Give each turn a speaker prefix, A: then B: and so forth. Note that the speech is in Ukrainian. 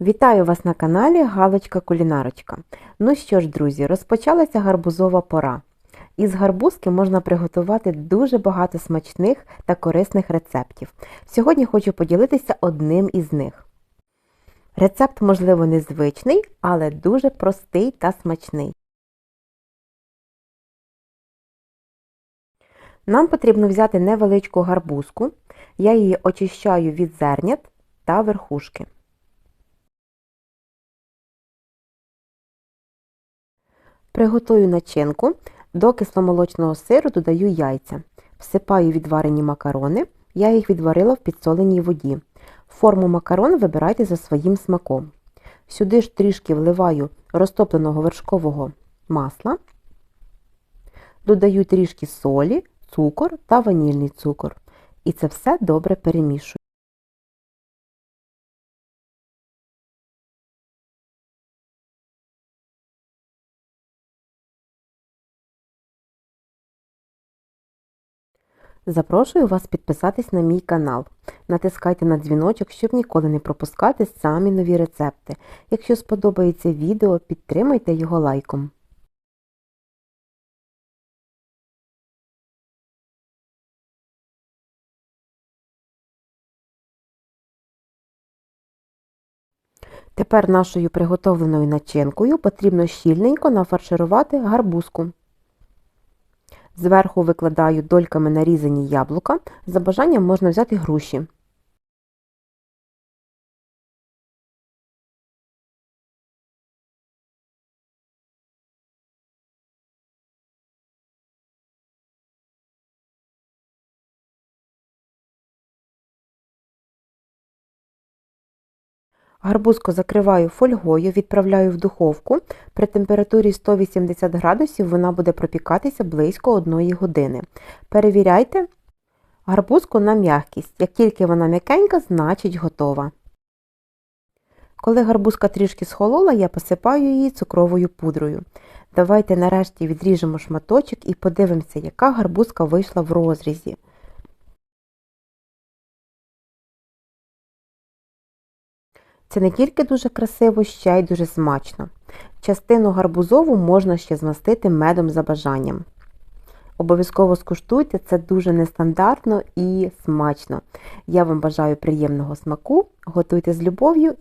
A: Вітаю вас на каналі Галочка Кулінарочка. Ну що ж, друзі, розпочалася гарбузова пора. Із гарбузки можна приготувати дуже багато смачних та корисних рецептів. Сьогодні хочу поділитися одним із них. Рецепт, можливо, незвичний, але дуже простий та смачний. Нам потрібно взяти невеличку гарбузку. Я її очищаю від зернят та верхушки. Приготую начинку. До кисломолочного сиру додаю яйця. Всипаю відварені макарони. Я їх відварила в підсоленій воді. Форму макарон вибирайте за своїм смаком. Сюди ж трішки вливаю розтопленого вершкового масла. Додаю трішки солі, цукор та ванільний цукор. І це все добре перемішую. Запрошую вас підписатись на мій канал. Натискайте на дзвіночок, щоб ніколи не пропускати самі нові рецепти. Якщо сподобається відео, підтримайте його лайком. Тепер нашою приготовленою начинкою потрібно щільненько нафарширувати гарбузку. Зверху викладаю дольками нарізані яблука. За бажанням можна взяти груші. Гарбузку закриваю фольгою, відправляю в духовку. При температурі 180 градусів вона буде пропікатися близько 1 години. Перевіряйте гарбузку на м'якість. Як тільки вона м'якенька, значить готова. Коли гарбузка трішки схолола, я посипаю її цукровою пудрою. Давайте нарешті відріжемо шматочок і подивимося, яка гарбузка вийшла в розрізі. Це не тільки дуже красиво, ще й дуже смачно. Частину гарбузову можна ще змастити медом за бажанням. Обов'язково скуштуйте, це дуже нестандартно і смачно. Я вам бажаю приємного смаку, готуйте з любов'ю